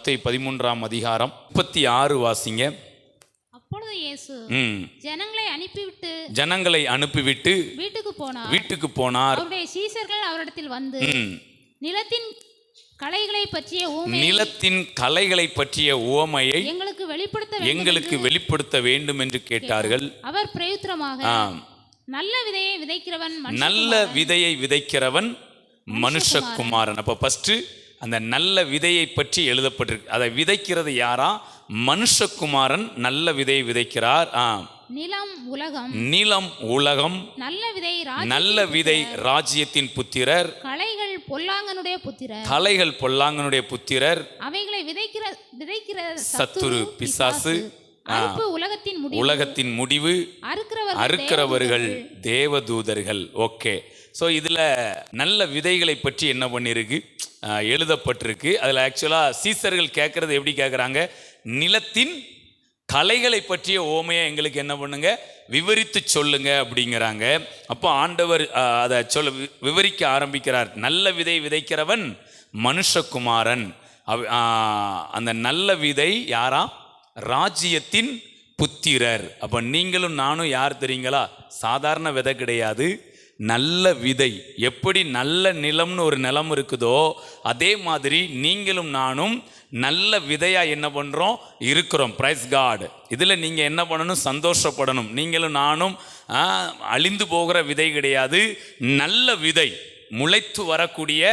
மத்தை பதிமூன்றாம் அதிகாரம் முப்பத்தி ஆறு வாசிங்க. அப்பொழுது இயேசு ஜனங்களை அனுப்பிவிட்டு ஜனங்களை அனுப்பிவிட்டு வீட்டுக்கு போனார். வீட்டுக்கு போனார். அவருடைய சீசர்கள் அவரிடத்தில் வந்து நிலத்தின் களைகளை பற்றிய நிலத்தின் கலைகளை பற்றிய உவமையை எங்களுக்கு வெளிப்படுத்த எங்களுக்கு வெளிப்படுத்த வேண்டும் என்று கேட்டார்கள். அவர் பிரயுத்திரமாக. நல்ல விதையை விதைக்கிறவன் நல்ல விதையை விதைக்கிறவன் மனுஷகுமாரன். அப்ப ஃபர்ஸ்ட் அந்த நல்ல விதையை பற்றி எழுதப்பட்டிருக்கு. அதை விதைக்கிறது யாரா? மனுஷகுமாரன் நல்ல விதையை விதைக்கிறார். ஆ நிலம் உலகம். நிலம் உலகம். நல்ல விதை நல்ல விதை ராஜ்யத்தின் புத்திரர். களைகள் பொல்லாங்கனுடைய புத்திரர். கலைகள் பொல்லாங்கனுடைய புத்திரர். அவைகளை விதைக்கிற விதைக்கிற சத்துரு பிசாசு. உலகத்தின் முடிவு. உலகத்தின் முடிவு. அறுக்கிறவர்கள் தேவதூதர்கள். ஓகே. ஸோ இதில் நல்ல விதைகளை பற்றி என்ன பண்ணியிருக்கு எழுதப்பட்டிருக்கு. அதில் ஆக்சுவலாக சீசர்கள் கேட்குறது எப்படி கேட்குறாங்க? நிலத்தின் கலைகளை பற்றிய ஓமையை எங்களுக்கு என்ன பண்ணுங்க? விவரித்து சொல்லுங்க அப்படிங்கிறாங்க. அப்போ ஆண்டவர் அதை சொல்ல விவரிக்க ஆரம்பிக்கிறார். நல்ல விதை விதைக்கிறவன் மனுஷகுமாரன். அவ- அந்த நல்ல விதை யாரா? ராஜ்யத்தின் புத்திரர். அப்போ நீங்களும் நானும் யார் தெரியுங்களா? சாதாரண விதை கிடையாது. நல்ல விதை. எப்படி நல்ல நிலம்னு ஒரு நிலம் இருக்குதோ அதே மாதிரி நீங்களும் நானும் நல்ல விதையாக என்ன பண்ணுறோம் இருக்கிறோம். ப்ரைஸ் காடு இதில் நீங்கள் என்ன பண்ணணும்? சந்தோஷப்படணும். நீங்களும் நானும் அழிந்து போகிற விதை கிடையாது. நல்ல விதை. முளைத்து வரக்கூடிய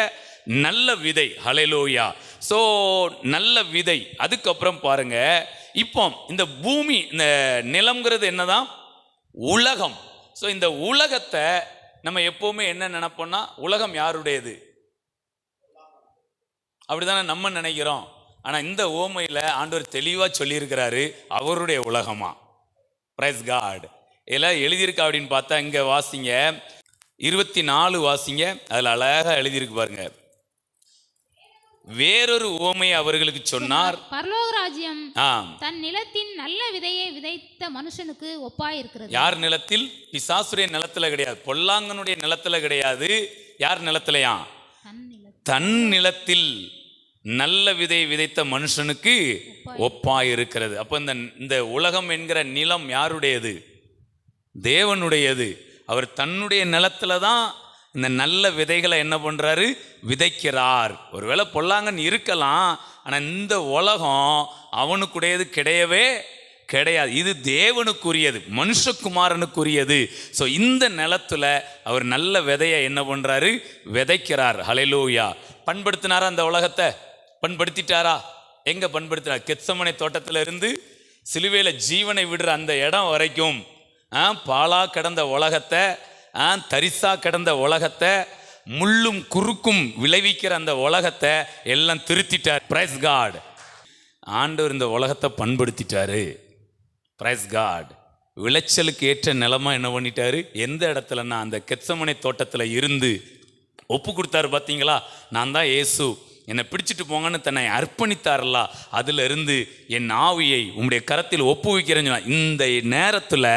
நல்ல விதை. ஹலெலோயா ஸோ நல்ல விதை. அதுக்கப்புறம் பாருங்க. இப்போ இந்த பூமி இந்த நிலம்ங்கிறது என்னதான்? உலகம். ஸோ இந்த உலகத்தை நம்ம எப்போவுமே என்ன நினைப்போம்னா உலகம் யாருடையது? அப்படிதானே நம்ம நினைக்கிறோம். ஆனால் இந்த ஓமையில் ஆண்டவர் தெளிவாக சொல்லியிருக்கிறாரு அவருடைய உலகமா? பிரைஸ் காட் இதெல்லாம் எழுதியிருக்கா அப்படின்னு பார்த்தா இங்கே வாசிங்க. இருபத்தி நாலு வாசிங்க. அதில் அழகாக எழுதியிருக்கு பாருங்க. வேறொரு ஓமையை அவர்களுக்கு சொன்னார். பரலோக ராஜ்யம் தன் நிலத்தின் நல்ல விதையை விதைத்த மனுஷனுக்கு ஒப்பாயிருக்கிறது. யார் நிலத்தில்? பிசாசுடைய நிலத்துல கிடையாது. பொல்லாங்கனுடைய நிலத்துல கிடையாது. யார் நிலத்திலையா? தன் நிலத்தில். தன் நிலத்தில் நல்ல விதை விதைத்த மனுஷனுக்கு ஒப்பாய் இருக்கிறது அப்போ இந்த இந்த உலகம் என்கிற நிலம் யாருடையது? தேவனுடையது. அவர் தன்னுடைய நிலத்துல தான் இந்த நல்ல விதைகளை என்ன பண்ணுறாரு விதைக்கிறார். ஒருவேளை பொல்லாங்கன் இருக்கலாம் ஆனால் இந்த உலகம் அவனுக்குடையது கிடையவே கிடையாது. இது தேவனுக்குரியது மனுஷகுமாரனுக்குரியது. ஸோ இந்த நிலத்தில் அவர் நல்ல விதையை என்ன பண்ணுறாரு விதைக்கிறார். ஹலெலூயா பண்படுத்தினாரா அந்த உலகத்தை? பண்படுத்திட்டாரா? எங்கே பண்படுத்தினார்? கெத்தமனை தோட்டத்தில் இருந்து சிலுவையில் ஜீவனை விடுற அந்த இடம் வரைக்கும் ஆ, பாலா கிடந்த உலகத்தை ஆ, தரிசா கிடந்த உலகத்தை முள்ளும் குறுக்கும் விளைவிக்கிற அந்த உலகத்தை எல்லாம் திருத்திட்டார். பிரைஸ் காட் ஆண்டவர் இந்த உலகத்தை பண்படுத்திட்டாரு. பிரைஸ் காட் விளைச்சலுக்கு ஏற்ற நிலமா என்ன பண்ணிட்டாரு? எந்த இடத்துலன்னா அந்த கெச்சமனை தோட்டத்தில் இருந்து ஒப்பு கொடுத்தாரு பார்த்தீங்களா நான் தான் இயேசு. என்னை பிடிச்சிட்டு போங்கன்னு தன்னை அர்ப்பணித்தாரல்ல. அதிலிருந்து என் ஆவியை உம்முடைய கரத்தில் ஒப்புவிக்கிறேன்னு சொன்னால் இந்த நேரத்தில்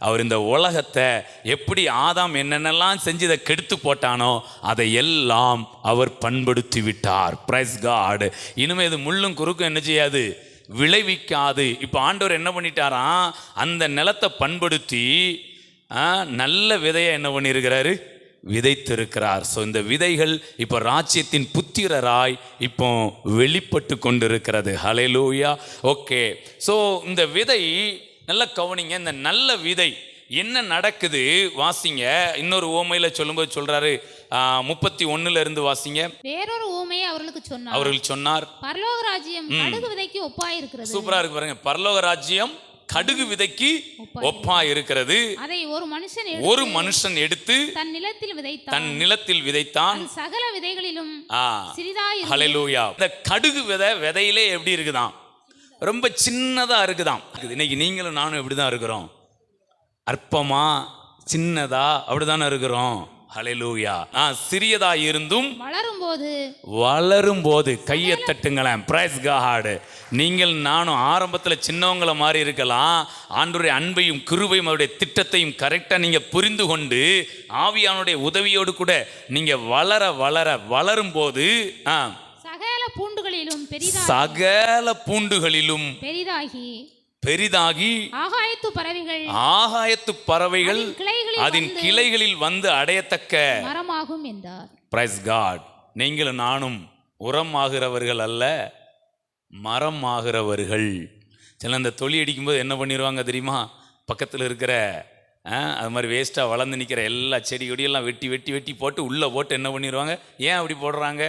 அவர் இந்த உலகத்தை எப்படி ஆதாம் என்னென்னலாம் செஞ்சு இதை கெடுத்து போட்டானோ அதை எல்லாம் அவர் பண்படுத்தி விட்டார் பிரைஸ் காடு இனிமே இது முள்ளும் குறுக்கும் என்ன செய்யாது? விளைவிக்காது. இப்போ ஆண்டவர் என்ன பண்ணிட்டாராம் அந்த நிலத்தை பண்படுத்தி ஆ, நல்ல விதையை என்ன பண்ணியிருக்கிறாரு? விதைத்திருக்கிறார். ஸோ இந்த விதைகள் இப்போ ராஜ்யத்தின் புத்திரராய் இப்போ வெளிப்பட்டு கொண்டிருக்கிறது. ஹalleluya ஓகே ஸோ இந்த விதை நல்ல கவனிங்க இந்த நல்ல விதை என்ன நடக்குது வாசிங்க. இன்னொரு ஓமையில சொல்லும்போது சொல்றாரு முப்பத்தி ஒண்ணுல இருந்து வாசிங்க. வேறொரு ஊமையை அவர்களுக்கு சொன்னார். அவர்கள் சொன்னார். பரலோக ராஜ்யம் கடுகு விதைக்கு ஒப்பாயிருக்கிறது. சூப்பரா இருக்கு பாருங்க. பரலோக ராஜ்யம் கடுகு விதைக்கு ஒப்பா இருக்கிறது அதை ஒரு மனுஷன் ஒரு மனுஷன் எடுத்து தன் நிலத்தில் விதைத்தான். தன் நிலத்தில் விதைத்தான். சகல விதைகளிலும் சிறிதாய் ஹalleluya இந்த கடுகு விதை விதையிலே எப்படி இருக்குதாம்? ரொம்ப சின்னதா இருக்குதாம். இன்னைக்கு நீங்களும் நானும் எப்படி தான் இருக்கிறோம். அற்பமா சின்னதா அப்படிதானே இருக்கிறோம். ஹalleluya. ஆ சிறியதா இருந்தும் வளரும் போது வளரும் போது கையை தட்டுங்களேன். பிரைஸ் காட் நீங்கள் நானும் ஆரம்பத்தில் சின்னவங்கள மாதிரி இருக்கலாம். ஆண்டுடைய அன்பையும் கிருபையும் அவருடைய திட்டத்தையும் கரெக்டாக நீங்கள் புரிந்து கொண்டு ஆவியானுடைய உதவியோடு கூட நீங்கள் வளர வளர வளரும் போது ஆ பூண்டுகளிலும் சகல பூண்டுகளிலும் பெரிதாகி பெரிதாகி ஆகாயத்து பறவைகள் ஆகாயத்து பறவைகள் அதன் கிளைகளில் வந்து அடையத்தக்க மரமாகும் என்றார். பிரைஸ் காட் நீங்களும் நானும் உரம் ஆகிறவர்கள் அல்ல மரம் ஆகிறவர்கள் சில இந்த தொழி அடிக்கும்போது என்ன பண்ணிடுவாங்க தெரியுமா? பக்கத்தில் இருக்கிற அது மாதிரி வேஸ்ட்டாக வளர்ந்து நிற்கிற எல்லா செடி கொடியெல்லாம் வெட்டி வெட்டி வெட்டி போட்டு உள்ளே போட்டு என்ன பண்ணிடுவாங்க ஏன் அப்படி போடுறாங்க?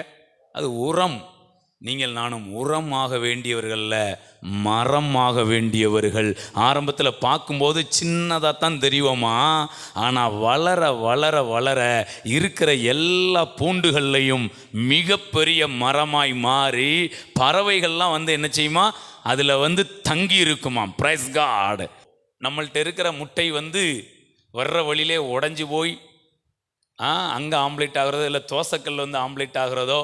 அது உரம். நீங்கள் நானும் உரமாக வேண்டியவர்களில் மரமாக வேண்டியவர்கள். ஆரம்பத்தில் பார்க்கும்போது சின்னதாக தான் தெரியுமா ஆனால் வளர வளர வளர இருக்கிற எல்லா பூண்டுகள்லையும் மிகப்பெரிய மரமாய் மாறி பறவைகள்லாம் வந்து என்ன செய்யுமா? அதில் வந்து தங்கி இருக்குமா ப்ரைஸ் காடு நம்மள்ட்ட இருக்கிற முட்டை வந்து வர்ற வழியிலே உடஞ்சி போய் ஆ அங்கே ஆம்லேட் ஆகிறதோ இல்லை தோசைக்கல் வந்து ஆம்லேட் ஆகிறதோ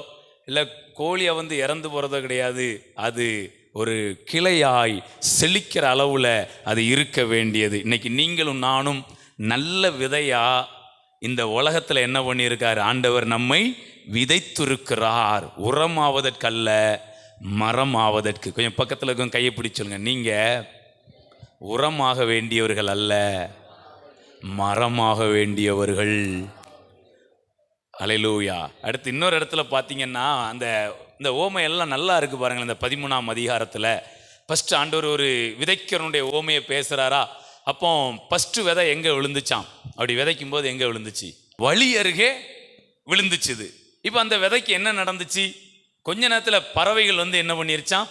இல்லை கோழியை வந்து இறந்து போகிறதோ கிடையாது. அது ஒரு கிளையாய் செழிக்கிற அளவில் அது இருக்க வேண்டியது. இன்னைக்கு நீங்களும் நானும் நல்ல விதையா இந்த உலகத்தில் என்ன பண்ணியிருக்கார்? ஆண்டவர் நம்மை விதைத்திருக்கிறார். உரமாவதற்கல்ல மரம் ஆவதற்கு கொஞ்சம் பக்கத்தில் இருக்கும் கையை பிடிச்சிருங்க நீங்கள் உரமாக வேண்டியவர்கள் அல்ல மரமாக வேண்டியவர்கள். அலைலூயா அடுத்து இன்னொரு இடத்துல பார்த்தீங்கன்னா அந்த இந்த ஓமை எல்லாம் நல்லா இருக்குது பாருங்களேன் இந்த பதிமூணாம் அதிகாரத்தில். ஃபஸ்ட்டு ஆண்டவர் ஒரு விதைக்கிறனுடைய ஓமையை பேசுகிறாரா அப்போ ஃபஸ்ட்டு விதை எங்கே விழுந்துச்சாம்? அப்படி விதைக்கும் போது எங்கே விழுந்துச்சு? வழி அருகே விழுந்துச்சுது. இப்போ அந்த விதைக்கு என்ன நடந்துச்சு? கொஞ்ச நேரத்தில் பறவைகள் வந்து என்ன பண்ணிருச்சான்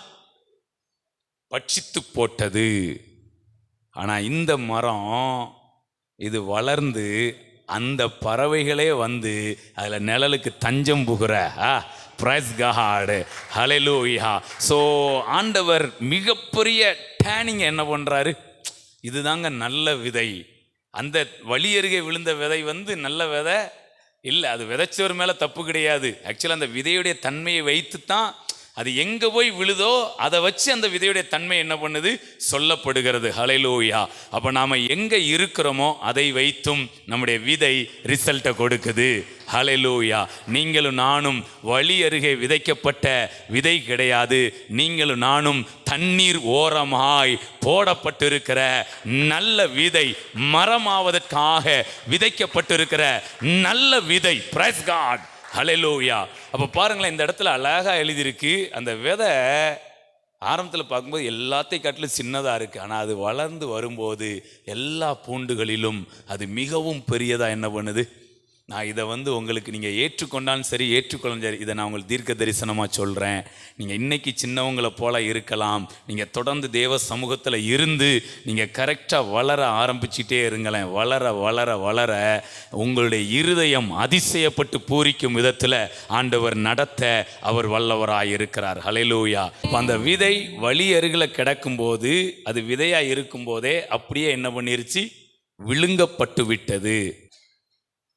பட்சித்து போட்டது. ஆனால் இந்த மரம் இது வளர்ந்து அந்த பறவைகளே வந்து அதில் நிழலுக்கு தஞ்சம் புகுற பிரைஸ் காடு ஹலெலூயா ஸோ ஆண்டவர் மிகப்பெரிய டேனிங் என்ன பண்ணுறாரு இதுதாங்க நல்ல விதை. அந்த வழி அருகே விழுந்த விதை வந்து நல்ல விதை. இல்லை அது விதைச்சவர் மேலே தப்பு கிடையாது. ஆக்சுவலாக அந்த விதையுடைய தன்மையை வைத்து தான் அது எங்கே போய் விழுதோ அதை வச்சு அந்த விதையுடைய தன்மை என்ன பண்ணுது? சொல்லப்படுகிறது. ஹலைலோயா அப்போ நாம் எங்கே இருக்கிறோமோ அதை வைத்தும் நம்முடைய விதை ரிசல்ட்டை கொடுக்குது. ஹலைலூயா நீங்களும் நானும் வழி அருகே விதைக்கப்பட்ட விதை கிடையாது. நீங்களும் நானும் தண்ணீர் ஓரமாய் போடப்பட்டிருக்கிற நல்ல விதை மரமாவதற்காக விதைக்கப்பட்டிருக்கிற நல்ல விதை. பிரைஸ் காட் ஹalleluya அப்போ பாருங்களேன் இந்த இடத்துல அழகாக எழுதியிருக்கு. அந்த விதை ஆரம்பத்தில் பார்க்கும்போது எல்லாத்தையும் காட்டிலும் சின்னதாக இருக்குது ஆனால் அது வளர்ந்து வரும்போது எல்லா பூண்டுகளிலும் அது மிகவும் பெரியதாக என்ன பண்ணுது? நான் இதை வந்து உங்களுக்கு நீங்கள் ஏற்றுக்கொண்டாலும் சரி ஏற்றுக்கொள்ளும் சரி இதை நான் உங்களுக்கு தீர்க்க தரிசனமாக சொல்கிறேன் நீங்கள் இன்றைக்கி சின்னவங்களை போல இருக்கலாம். நீங்கள் தொடர்ந்து தேவ சமூகத்தில் இருந்து நீங்கள் கரெக்டாக வளர ஆரம்பிச்சிட்டே இருங்களேன். வளர வளர வளர உங்களுடைய இருதயம் அதிசயப்பட்டு பூரிக்கும் விதத்தில் ஆண்டவர் நடத்த அவர் வல்லவராக இருக்கிறார். ஹலைலூயா அந்த விதை வழி அருகில் கிடக்கும்போது அது விதையாக இருக்கும்போதே அப்படியே என்ன பண்ணிருச்சு? விழுங்கப்பட்டு விட்டது.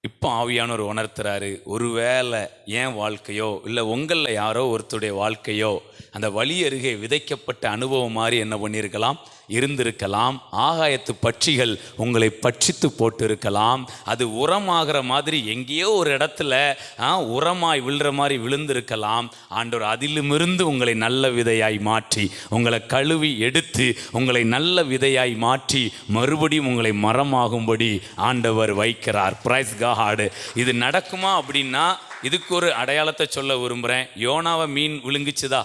இப்போ ஆவியானவர் உணர்த்துறாரு ஒருவேளை ஏன் வாழ்க்கையோ இல்லை உங்களில் யாரோ ஒருத்தருடைய வாழ்க்கையோ அந்த வழி அருகே விதைக்கப்பட்ட அனுபவம் மாதிரி என்ன பண்ணியிருக்கலாம்? இருந்திருக்கலாம். ஆகாயத்து பட்சிகள் உங்களை பட்சித்து போட்டு இருக்கலாம் அது உரமாகிற மாதிரி எங்கேயோ ஒரு இடத்துல ஆ, உரமாய் விழுற மாதிரி விழுந்திருக்கலாம். ஆண்டவர் அதிலுமிருந்து உங்களை நல்ல விதையாய் மாற்றி உங்களை கழுவி எடுத்து உங்களை நல்ல விதையாய் மாற்றி மறுபடியும் உங்களை மரமாகும்படி ஆண்டவர் வைக்கிறார். பிரைஸ் காடு இது நடக்குமா அப்படின்னா இதுக்கு ஒரு அடையாளத்தை சொல்ல விரும்புகிறேன் யோனாவை மீன் விழுங்குச்சுதா?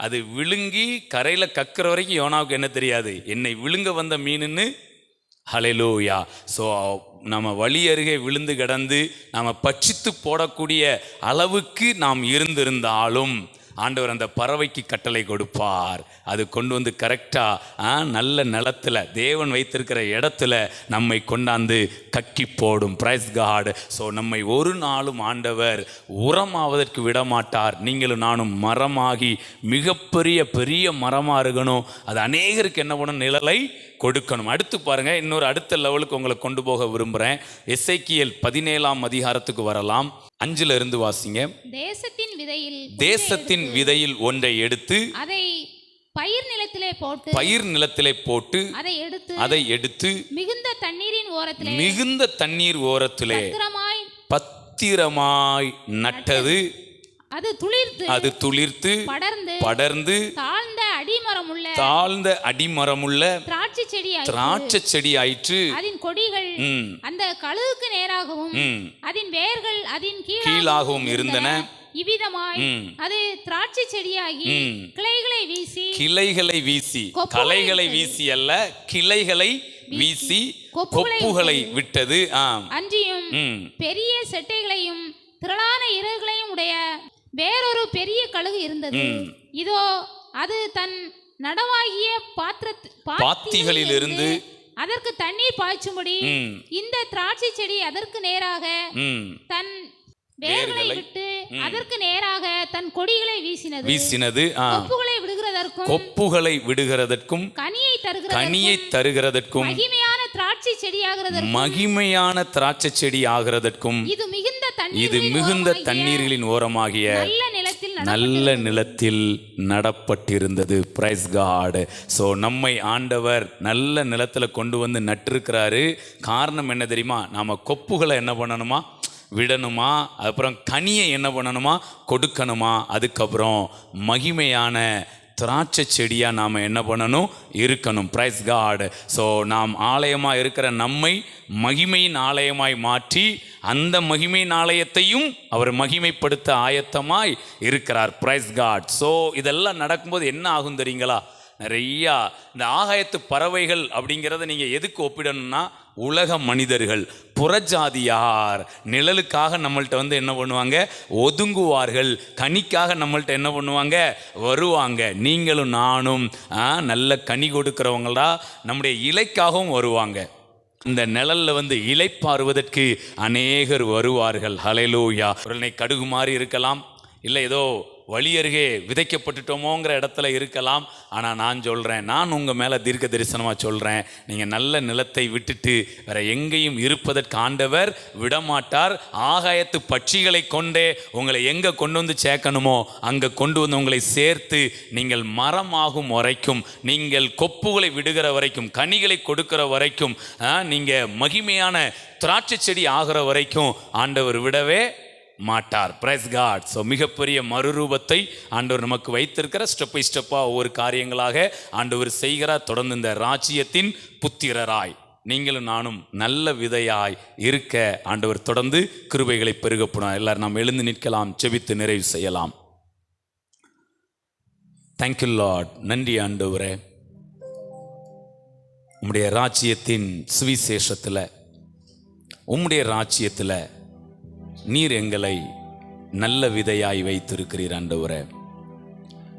அது விழுங்கி கரையில் கக்கிற வரைக்கும் யோனாவுக்கு என்ன தெரியாது? என்னை விழுங்க வந்த மீனுன்னு? ஹலெலூயா ஸோ நம்ம வழி அருகே விழுந்து கிடந்து நாம் பட்சித்து போடக்கூடிய அளவுக்கு நாம் இருந்திருந்தாலும் ஆண்டவர் அந்த பறவைக்கு கட்டளை கொடுப்பார். அது கொண்டு வந்து கரெக்டாக நல்ல நிலத்தில் தேவன் வைத்திருக்கிற இடத்துல நம்மை கொண்டாந்து கட்டி போடும். பிரைஸ் காடு ஸோ நம்மை ஒரு நாளும் ஆண்டவர் உரமாவதற்கு விடமாட்டார். நீங்களும் நானும் மரமாகி மிகப்பெரிய பெரிய மரமாக இருக்கணும். அது அநேகருக்கு என்ன பண்ணணும் நிழலை கொடுக்கணும். அடுத்து பாருங்க இன்னொரு அடுத்த லெவலுக்கு உங்களை கொண்டு போக விரும்புகிறேன் எஸ்ஐக்கியல் பதினேழாம் அதிகாரத்துக்கு வரலாம். அஞ்சுல இருந்து வாசிங்க. தேசத்தின் விதையில் தேசத்தின் விதையில் ஒன்றை எடுத்து அதை பயிர் நிலத்திலே போட்டு பயிர் நிலத்திலே போட்டு அதை எடுத்து அதை எடுத்து மிகுந்த தண்ணீரின் ஓரத்திலே மிகுந்த தண்ணீர் ஓரத்திலே பத்திரமாய் பத்திரமாய் நட்டது. அது துளிர்த்து அது துளிர்த்து படர்ந்து படர்ந்து தாழ்ந்த அடிமரமுள்ள தாழ்ந்த அடிமரமுள்ள திராட்சை செடியாய் திராட்சை செடி ஆயிற்று. அதன் கொடிகள் அந்த கழுகுக்கு நேராகவும் அதன் வேர்கள் அதன் கீழாகவும் இருந்தன. இவ்விதமாய் அது திராட்சை செடியாகி கிளைகளை வீசி கிளைகளை வீசி களைகளை வீசி அல்ல கிளைகளை வீசி கொப்புகளை விட்டது. ஆம். அன்றியும் பெரிய செட்டைகளையும் திரளான இறகுகளையும் உடைய வேறொரு பெரிய கழுகு இருந்தது. இதோ அது தன் நடவாகிய பாத்திர பாத்திகளிலிருந்து அதற்கு தண்ணீர் பாய்ச்சும்படி இந்த திராட்சை செடி அதற்கு நேராக தன் வேர்களை, விட்டு அதற்கு நேராக தன் கொடிகளை வீசினது. வீசினது கொப்புகளை விடுகிறதற்கும் கொப்புகளை விடுகிறதற்கும் கனியை தருகிறது கனியை தருகிறதற்கும் மகிமையான திராட்சை செடியாகிறதற்கும். மகிமையான திராட்சை செடி ஆகிறதற்கும் இது மிகுந்த இது மிகுந்த தண்ணீர்களின் ஓரமாகிய நல்ல நிலத்தில் நட- நல்ல நிலத்தில் நடப்பட்டிருந்தது. பிரைஸ் காட் ஸோ நம்மை ஆண்டவர் நல்ல நிலத்துல கொண்டு வந்து நட்டிருக்கிறாரு. காரணம் என்ன தெரியுமா? நாம கொப்புகளை என்ன பண்ணணுமா? விடணுமா? அப்புறம் கனியை என்ன பண்ணணுமா? கொடுக்கணுமா? அதுக்கப்புறம் மகிமையான திராட்சை செடியாக நாம் என்ன பண்ணணும்? இருக்கணும். ப்ரைஸ் காடு ஸோ நாம் ஆலயமாக இருக்கிற நம்மை மகிமையின் ஆலயமாய் மாற்றி அந்த மகிமையின் ஆலயத்தையும் அவர் மகிமைப்படுத்த ஆயத்தமாய் இருக்கிறார். ப்ரைஸ் காட் ஸோ இதெல்லாம் நடக்கும்போது என்ன ஆகும் தெரியுங்களா? நிறையா இந்த ஆகாயத்து பறவைகள் அப்படிங்கிறத நீங்கள் எதுக்கு ஒப்பிடணும்னா உலக மனிதர்கள் புறஜாதியார். நிழலுக்காக நம்மள்ட்ட வந்து என்ன பண்ணுவாங்க? ஒதுங்குவார்கள். கனிக்காக நம்மள்ட்ட என்ன பண்ணுவாங்க? வருவாங்க. நீங்களும் நானும் ஆ, நல்ல கனி கொடுக்கிறவங்களா நம்முடைய இலைக்காகவும் வருவாங்க. இந்த நிழலில் வந்து இலைப்பாறுவதற்கு அநேகர் வருவார்கள். ஹலைலூயா உடனே கடுகு மாதிரி இருக்கலாம். இல்லை ஏதோ வழியருகே விதைக்கப்பட்டுட்டோமோங்கிற இடத்துல இருக்கலாம். ஆனால் நான் சொல்கிறேன் நான் உங்கள் மேலே தீர்க்க தரிசனமாக சொல்கிறேன் நீங்கள் நல்ல நிலத்தை விட்டுட்டு வேற எங்கேயும் இருப்பதற்கு ஆண்டவர் விடமாட்டார். ஆகாயத்து பட்சிகளை கொண்டே உங்களை எங்கே கொண்டு வந்து சேர்க்கணுமோ அங்கே கொண்டு வந்து உங்களை சேர்த்து நீங்கள் மரமாகும் வரைக்கும் நீங்கள் கொப்புகளை விடுகிற வரைக்கும் கனிகளை கொடுக்கிற வரைக்கும் நீங்கள் மகிமையான திராட்சை செடி ஆகிற வரைக்கும் ஆண்டவர் விடவே மாட்டார். பிரைஸ் காட் ஸோ மிகப்பெரிய மறுரூபத்தை ஆண்டவர் நமக்கு வைத்திருக்கிற ஸ்டெப் பை ஸ்டெப்பாக ஒவ்வொரு காரியங்களாக ஆண்டவர் செய்கிறார். தொடர்ந்து இந்த ராஜ்யத்தின் புத்திரராய் நீங்களும் நானும் நல்ல விதையாய் இருக்க ஆண்டவர் தொடர்ந்து கிருபைகளை பெருகப்படும் எல்லாரும் நாம் எழுந்து நிற்கலாம். செபித்து நிறைவு செய்யலாம். தேங்க்யூ லார்ட் நன்றி ஆண்டவரே. உம்முடைய ராஜ்யத்தின் சுவிசேஷத்தில் உம்முடைய ராஜ்யத்தில் நீர் எங்களை நல்ல விதையாய் வைத்திருக்கிறீர் ஆண்டவரே.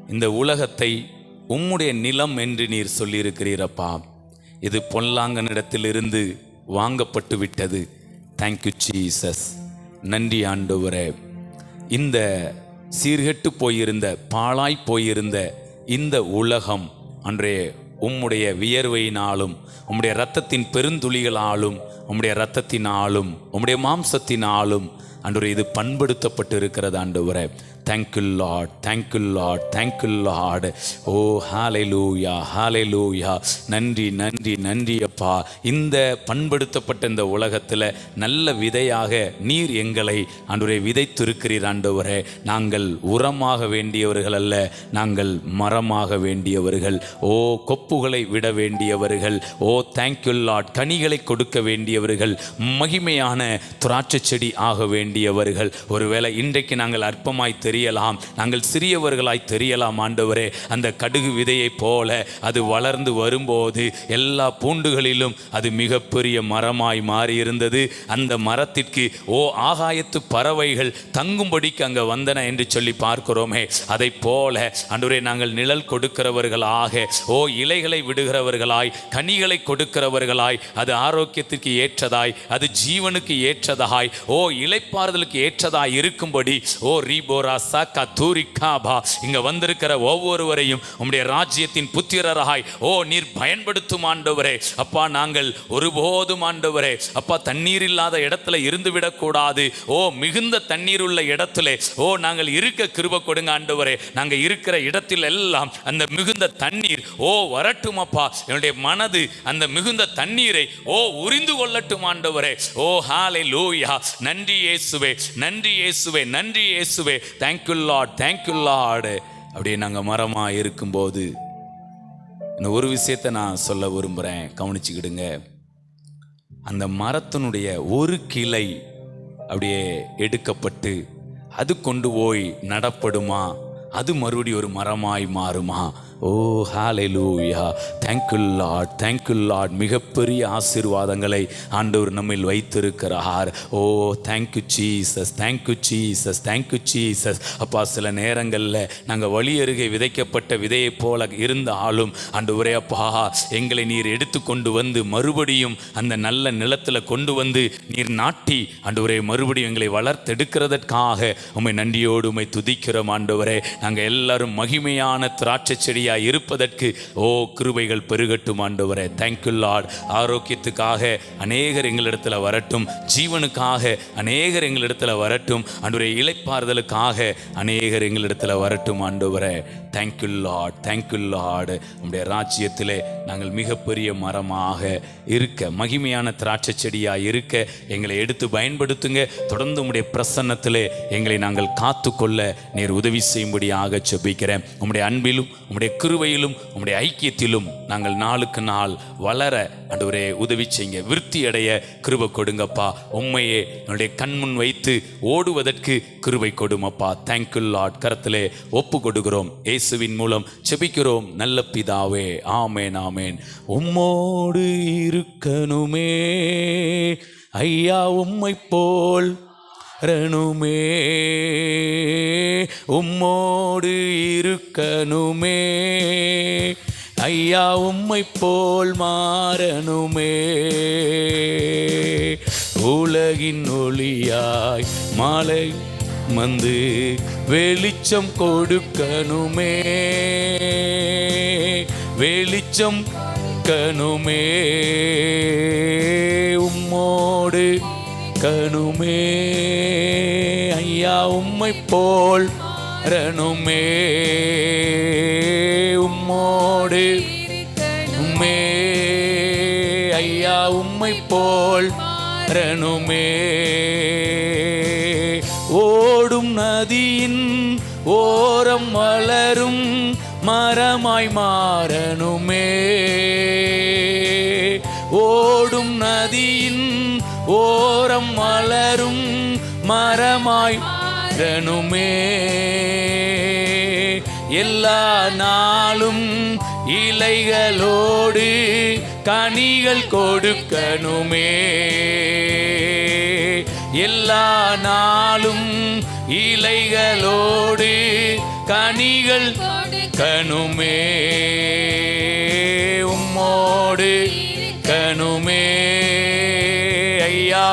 இந்த உலகத்தை உம்முடைய நிலம் என்று நீர் சொல்லியிருக்கிறீரப்பா இது பொல்லாங்கனிடத்திலிருந்து வாங்கப்பட்டு விட்டது. தேங்க்யூ ஜீசஸ் நன்றி ஆண்டவரே. இந்த சீர்கெட்டு போயிருந்த பாழாய் போயிருந்த இந்த உலகம் அன்றைய உம்முடைய வியர்வையினாலும் உம்முடைய இரத்தத்தின் பெருந்துளிகளாலும் உம்முடைய இரத்தத்தினாலும் உம்முடைய மாம்சத்தினாலும் அன்றுவரே இது பண்படுத்தப்பட்டு இருக்கிறது ஆண்டவரே. Thank you Lord thank you Lord thank you Lord oh hallelujah hallelujah லூயா நன்றி நன்றி நன்றி அப்பா. இந்த பண்படுத்தப்பட்ட இந்த உலகத்தில் நல்ல விதையாக நீர் எங்களை ஆண்டவரே விதைத்திருக்கிறீர் ஆண்டவரே. நாங்கள் உரமாக வேண்டியவர்கள் அல்ல நாங்கள் மரமாக வேண்டியவர்கள். ஓ கொப்புகளை விட வேண்டியவர்கள். ஓ தேங்க்யூ லார்ட் கனிகளை கொடுக்க வேண்டியவர்கள். மகிமையான திராட்சை செடி ஆக வேண்டியவர்கள். ஒருவேளை இன்றைக்கு நாங்கள் அற்பமாய் தெரியலாம். நாங்கள் சிறியவர்களாய் தெரியலாம் ஆண்டவரே. அந்த கடுகு விதையைப் போல அது வளர்ந்து வரும்போது எல்லா பூண்டுகளிலும் அது மிகப்பெரிய மரமாய் மாறி இருந்தது அந்த மரத்திற்கு ஓ ஆகாயத்து பறவைகள் தங்கும்படிக்கு அங்கே வந்தன என்று சொல்லி பார்க்கிறோமே. அதை போல அன்றுவரே நாங்கள் நிழல் கொடுக்கிறவர்களாக ஓ இலைகளை விடுகிறவர்களாய் கனிகளை கொடுக்கிறவர்களாய் அது ஆரோக்கியத்திற்கு ஏற்றதாய் அது ஜீவனுக்கு ஏற்றதாய் ஓ இலைப்பாறுதலுக்கு ஏற்றதாய் இருக்கும்படி ஓ ரீபோரா சாக்கா தூரி காபா இங்க வந்திருக்கிற ஒவ்வொருவரையும் உம்முடைய ராஜ்யத்தின் புத்திரராய் ஓ நீர் பயன்படுத்தும் ஆண்டவரே. அப்பா நாங்கள் ஒருபோதும் ஆண்டவரே. அப்பா தண்ணீர் இல்லாத இடத்துல இருந்து விடக்கூடாது. ஓ மிகுந்த தண்ணீர் உள்ள இடத்துல. ஓ நாங்கள் இருக்க கிருப கொடுங்க ஆண்டவரே. நாங்கள் இருக்கிற இடத்தில் எல்லாம் அந்த மிகுந்த தண்ணீர் ஓ வரட்டும் அப்பா. என்னுடைய மனது அந்த மிகுந்த தண்ணீரை ஓ உறிந்து கொள்ளட்டும் ஆண்டவரே. ஓ ஹாலே லூயா நன்றி இயேசுவே. நன்றி இயேசுவே. நன்றி இயேசுவே. Thank thank you lot thank you lot அப்படியே நாங்கள் மரமாக இருக்கும்போது இன்னும் ஒரு விஷயத்தை நான் சொல்ல விரும்புகிறேன் கவனிச்சுக்கிடுங்க. அந்த மரத்தினுடைய ஒரு கிளை அப்படியே எடுக்கப்பட்டு அது கொண்டு போய் நடப்படுமா? அது மறுபடியும் ஒரு மரமாய் மாறுமா? ஓ ஹாலே லூயா தேங்க்யூ லாட் தேங்க்யூ லாட் மிகப்பெரிய ஆசீர்வாதங்களை ஆண்டவர் நம்மில் வைத்திருக்கிறார். ஓ thank you Jesus thank you Jesus thank you Jesus அப்பா சில நேரங்களில் நாங்கள் வழி அருகே விதைக்கப்பட்ட விதையைப் போல இருந்தாலும் ஆண்டவரே அப்பா எங்களை நீர் எடுத்து கொண்டு வந்து மறுபடியும் அந்த நல்ல நிலத்தில் கொண்டு வந்து நீர் நாட்டி ஆண்டவரே மறுபடியும் எங்களை வளர்த்தெடுக்கிறதற்காக உம்மை நன்றியோடு உம்மை துதிக்கிறோம் ஆண்டவரே. நாங்கள் எல்லாரும் மகிமையான திராட்சை செடியாய் இருப்பதற்கு ஓ கிருபைகள் பெருகட்டும் ஆண்டவரே. தேங்க்யூ லார்ட் ஆரோக்கியத்துக்காக அநேகர் எங்களிடத்தில் வரட்டும். ஜீவனுக்காக அநேகர் எங்களிடத்தில் வரட்டும். அன்றைய இழைப்பாறுதலுக்காக அநேகர் எங்களிடத்தில் வரட்டும் ஆண்டவரே. தேங்க்யூ லார்ட் தேங்க்யூ லார்டு உங்களுடைய ராஜ்யத்தில் நாங்கள் மிகப்பெரிய மரமாக இருக்க மகிமையான திராட்சை செடியாக இருக்க எங்களை எடுத்து பயன்படுத்துங்க. தொடர்ந்து உடைய பிரசன்னத்திலே எங்களை நாங்கள் காத்துக்கொள்ள நீர் உதவி செய்யும்படியாக செபிக்கிறேன் உம்முடைய அன்பிலும் உம்முடைய கிருவையிலும் உம்முடைய ஐக்கியத்திலும் நாங்கள் நாளுக்கு நாள் வளர ஆண்டவரே உதவி செய்யுங்க விருத்தி அடைய கிருபை கொடுங்கப்பா. உண்மையே என்னுடைய கண்முன் வைத்து ஓடுவதற்கு கிருபை கொடுமப்பா தேங்க்யூ லாட் கரத்திலே ஒப்பு கொடுக்கிறோம். இயேசுவின் மூலம் செபிக்கிறோம். நல்ல பிதாவே ஆமேன் ஆமேன். உம்மோடு இருக்கணுமே. ஐயா உம்மை போல் ரணுமே. உம்மோடு இருக்கணுமே. ஐயா உம்மை போல் மாறணுமே. உலகின் ஒளியாய் மாலை வந்து வெளிச்சம் கொடுக்கணுமே. வெளிச்சம் கணுமே. உம்மோடு கணுமே. ஐயா உம்மை போல் ரணுமே. உம்மோடு உம்மே. ஐயா உம்மை போல் ரணுமே. ஓடும் நதியின் ஓரம் வளரும் மரமாய் மாறணுமே. ஓடும் நதியின் ஓ மரமாய் தனுமே. எல்லா நாளும் இலைகளோடு கனிகள் கொடுக்கணுமே. எல்லா நாளும் இலைகளோடு கனிகள் கணுமே உம்மோடு கணுமே ஐயா.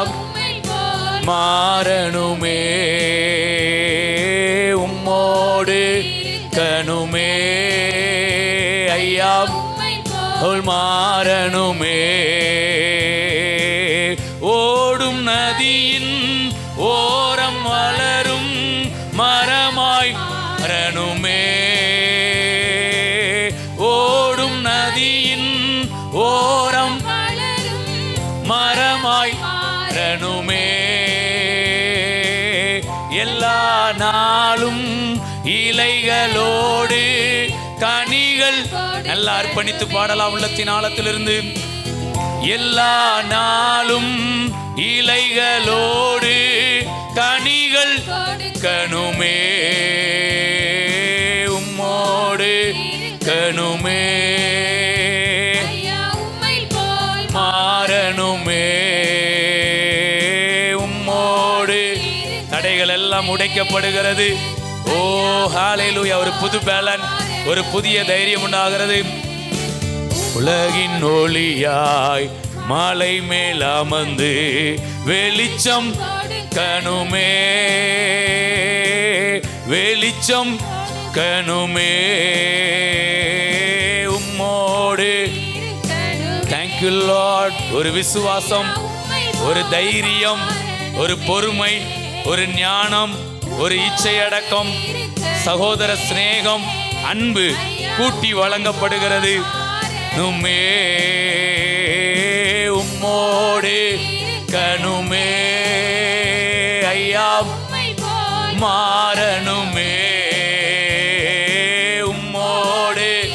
மாறணுமே. உம்மோடு கணுமே. ஐயா மாறணுமே. நாளும் இலைகளோடு கனிகள் நல்லா அர்ப்பணித்து பாடலாம் உள்ளத்தின் ஆழத்திலிருந்து. எல்லா நாளும் எல்லாம் ஓ ஹalleluya. ஒரு புது பேலன் ஒரு புதிய தைரியம் உண்டாகிறது. உலகின் ஒளியாய் மாலை மேல் அமர்ந்து வெளிச்சம் கணுமே. வெளிச்சம் கணுமே. உம்மோடு. தேங்க்யூ லார்ட் ஒரு விசுவாசம் ஒரு தைரியம் ஒரு பொறுமை ஒரு ஞானம். ஒரு இச்சை அடக்கம் சகோதர சிநேகம் அன்பு கூட்டி வழங்கப்படுகிறது. நுமே உம்மோடு கனுமே ஐயா மாறனுமே. உம்மோடு.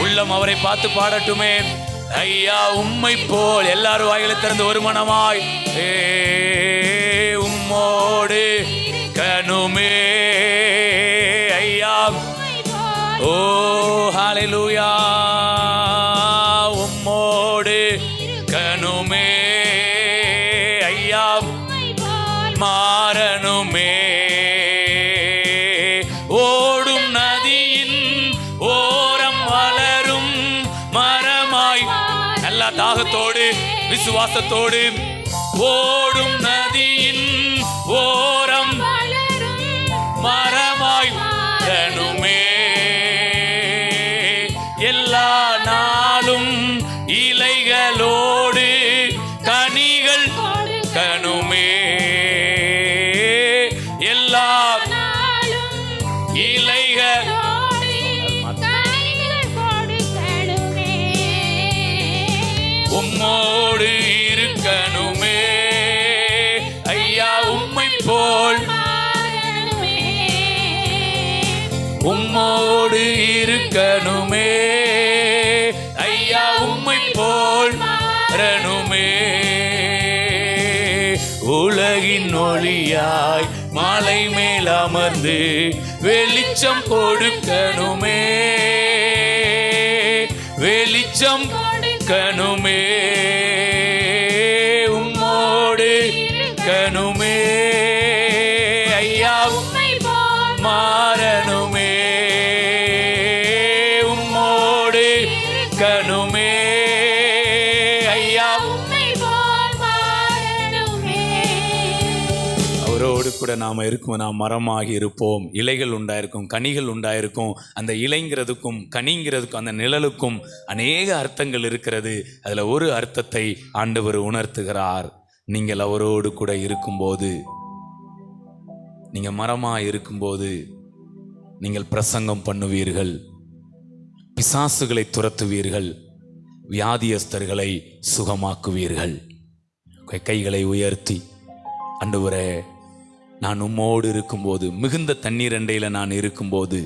உள்ளம் அவரை பார்த்து பாடட்டுமே. ஐயா உம்மை போல் எல்லாரும் வாயில திறந்து ஒரு மனமாய். ஏ உம்மோடு. கனுமே ஐயா. ஓ ஹalleluya. உம்மோடு கனுமே ஐயா. மாறணுமே. ஓடும் நதியின் ஓரம் வளரும் மரமாய். நல்ல தாகத்தோடு விசுவாசத்தோடு ஓடும் உம்மோடு இருக்கணுமே. ஐயா உம்மை போல் வரணுமே. உலகின் ஒளியாய் மாலை மேல் அமர்ந்து வெளிச்சம் கொடுக்கணுமே. வெளிச்சம் கணுமே உம்மோடு கணுமே ஐயா உம்மை மாறணுமே நாம் இருக்கும்? நாம் மரமாகி இருப்போம். இலைகள் உண்டாயிருக்கும் கனிகள் உண்டாயிருக்கும். அந்த இலைங்கிறதுக்கும் கனிங்கிறதுக்கும் அந்த நிழலுக்கும் அநேக அர்த்தங்கள் இருக்கிறது. அதில் ஒரு அர்த்தத்தை ஆண்டவர் உணர்த்துகிறார். நீங்கள் அவரோடு கூட இருக்கும்போது நீங்கள் மரமாக இருக்கும்போது நீங்கள் பிரசங்கம் பண்ணுவீர்கள். பிசாசுகளை துரத்துவீர்கள். வியாதியஸ்தர்களை சுகமாக்குவீர்கள். கைகளை உயர்த்தி ஆண்டவரே நான் உம்மோடு இருக்கும்போது மிகுந்த தண்ணீர் அண்டையில் நான் இருக்கும்போது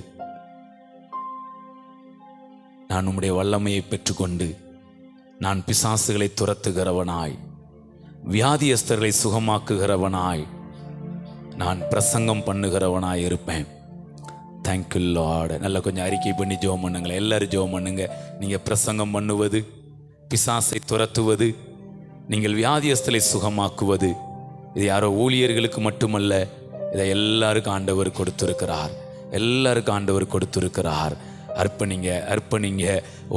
நான் உம்முடைய வல்லமையை பெற்றுக்கொண்டு நான் பிசாசுகளை துரத்துகிறவனாய் வியாதியஸ்தர்களை சுகமாக்குகிறவனாய் நான் பிரசங்கம் பண்ணுகிறவனாய் இருப்பேன். தேங்க்யூ லார்ட் நல்லா கொஞ்சம் அறிக்கை பண்ணி ஜோம் பண்ணுங்களேன். எல்லாரும் ஜோம் பண்ணுங்க. நீங்கள் பிரசங்கம் பண்ணுவது பிசாசை துரத்துவது நீங்கள் வியாதியஸ்தலை சுகமாக்குவது இது யாரோ ஊழியர்களுக்கு மட்டுமல்ல இதை எல்லாருக்கும் ஆண்டவர் கொடுத்திருக்கிறார். எல்லாருக்கும் ஆண்டவர் கொடுத்திருக்கிறார். அர்ப்பணிங்க அர்ப்பணிங்க.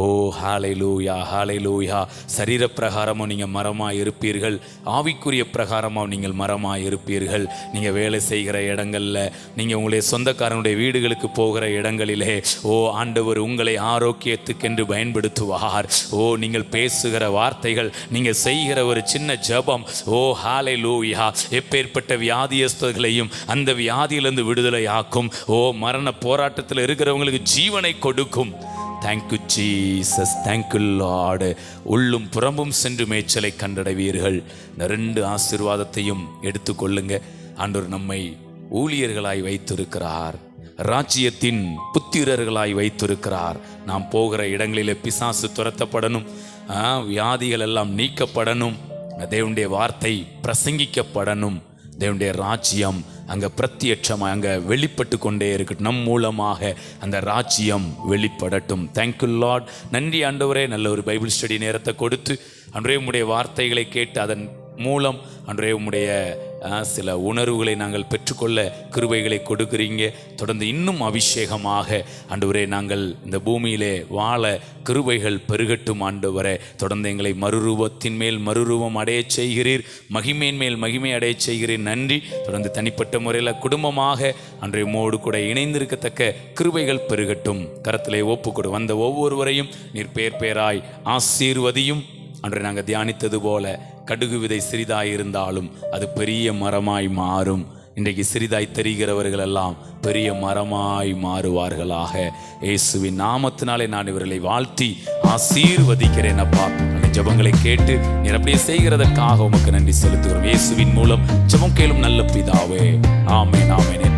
ஓ ஹாலை லூயா ஹாலை லூயா சரீர பிரகாரமும் நீங்கள் மரமாக இருப்பீர்கள். ஆவிக்குரிய பிரகாரமாக நீங்கள் மரமாக இருப்பீர்கள். நீங்கள் வேலை செய்கிற இடங்களில் நீங்கள் உங்களுடைய சொந்தக்காரனுடைய வீடுகளுக்கு போகிற இடங்களிலே ஓ ஆண்டவர் உங்களை ஆரோக்கியத்துக்கென்று பயன்படுத்துவார். ஓ நீங்கள் பேசுகிற வார்த்தைகள் நீங்கள் செய்கிற ஒரு சின்ன ஜெபம் ஓ ஹாலை லூயா எப்பேற்பட்ட வியாதியஸ்தர்களையும் அந்த வியாதியிலிருந்து விடுதலை ஆக்கும் ஓ மரண போராட்டத்தில் இருக்கிறவங்களுக்கு ஜீவனை கொடுக்கும். தேங்க்யூ ஜீசஸ் தேங்க்யூ லார்டு உள்ளும் புறம்பும் சென்று மேய்ச்சலை கண்டடைவீர்கள். இந்த ரெண்டு ஆசீர்வாதத்தையும் எடுத்துக்கொள்ளுங்க ஆண்டவர் நம்மை ஊழியர்களாய் வைத்திருக்கிறார். ராஜ்யத்தின் புத்திரர்களாய் வைத்திருக்கிறார். நாம் போகிற இடங்களிலே பிசாசு துரத்தப்படணும். ஆ, வியாதிகள் எல்லாம் நீக்கப்படணும். தேவனுடைய வார்த்தை பிரசங்கிக்கப்படணும். தேவனுடைய ராஜ்யம் அங்கே பிரத்யட்சமாக அங்கே வெளிப்பட்டு கொண்டே இருக்கட்டும். நம் மூலமாக அந்த ராஜ்யம் வெளிப்படட்டும். தேங்க்யூ லார்ட் நன்றி ஆண்டவரே. நல்ல ஒரு பைபிள் ஸ்டடி நேரத்தை கொடுத்து அன்றைய உம்முடைய வார்த்தைகளை கேட்டு அதன் மூலம் அன்றைய உம்முடைய சில உணர்வுகளை நாங்கள் பெற்றுக்கொள்ள கிருபைகளை கொடுக்குறீங்க. தொடர்ந்து இன்னும் அபிஷேகமாக ஆண்டவரே நாங்கள் இந்த பூமியிலே வாழ கிருபைகள் பெருகட்டும் ஆண்டவரே. தொடர்ந்து எங்களை மறுரூபத்தின் மேல் மறுரூபம் அடையச் செய்கிறீர். மகிமையின் மேல் மகிமை அடையச் செய்கிறீர் நன்றி. தொடர்ந்து தனிப்பட்ட முறையில் குடும்பமாக அன்றைய மோடு கூட இணைந்திருக்கத்தக்க கிருபைகள் பெருகட்டும். கரத்திலே ஒப்புக்கொடு. வந்த ஒவ்வொருவரையும் நீர் பேர் பேராய் ஆசீர்வதியும். அன்று நாங்கள் தியானித்தது போல கடுகு விதை சிறிதாய் இருந்தாலும் அது பெரிய மரமாய் மாறும். இன்றைக்கு சிறிதாய் தெரிகிறவர்கள் எல்லாம் பெரிய மரமாய் மாறுவார்களாக. இயேசுவின் நாமத்தினாலே நான் இவர்களை வாழ்த்தி ஆசீர்வதிக்கிறேன் அப்பா. அந்த ஜெபங்களை கேட்டு நீர் அப்படியே செய்கிறதற்காக உமக்கு நன்றி செலுத்துகிறோம். இயேசுவின் மூலம் ஜெபம் கேளும் நல்ல பிதாவே. ஆமென் ஆமென்.